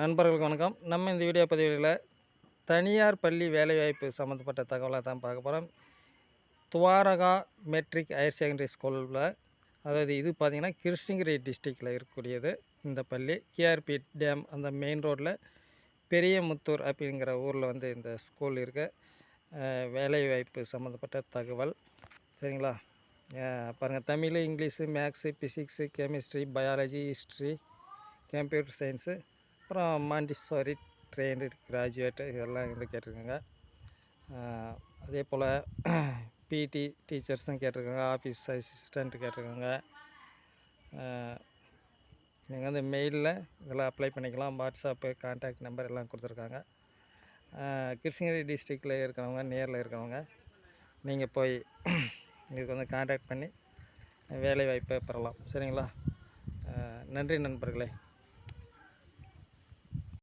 நண்பர்களுக்கு வணக்கம். நம்ம இந்த வீடியோ பதிவில் தனியார் பள்ளி வேலைவாய்ப்பு சம்மந்தப்பட்ட தகவலாக தான் பார்க்க போகிறோம் துவாரகா மெட்ரிக் ஹையர் செகண்டரி ஸ்கூலில் அதாவது இது பார்த்திங்கன்னா கிருஷ்ணகிரி டிஸ்ட்ரிக்டில் இருக்கக்கூடியது இந்த பள்ளி. கேஆர்பி டேம் அந்த மெயின் ரோட்டில் பெரியமுத்தூர் அப்படிங்கிற ஊரில் வந்து இந்த ஸ்கூல் இருக்க. வேலைவாய்ப்பு சம்மந்தப்பட்ட தகவல். சரிங்களா? பாருங்கள் Tamil English maths physics chemistry biology history computer science அப்புறம் மாண்டிசோரி ட்ரெயின்டு கிராஜுவேட்டு இதெல்லாம் இதில் கேட்டிருக்காங்க. அதே போல் பிடி டீச்சர்ஸும் கேட்டிருக்காங்க ஆஃபீஸ் அசிஸ்டண்ட் கேட்டிருக்காங்க. நீங்கள் வந்து மெயிலில் இதெல்லாம் அப்ளை பண்ணிக்கலாம். வாட்ஸ்அப்பு கான்டாக்ட் நம்பர் எல்லாம் கொடுத்துருக்காங்க. கிருஷ்ணகிரி டிஸ்ட்ரிக்டில் இருக்கிறவங்க நேரில் இருக்கிறவங்க நீங்கள் போய் இதுக்கு வந்து கான்டாக்ட் பண்ணி வேலை வாய்ப்பை பெறலாம். சரிங்களா? நன்றி நண்பர்களே.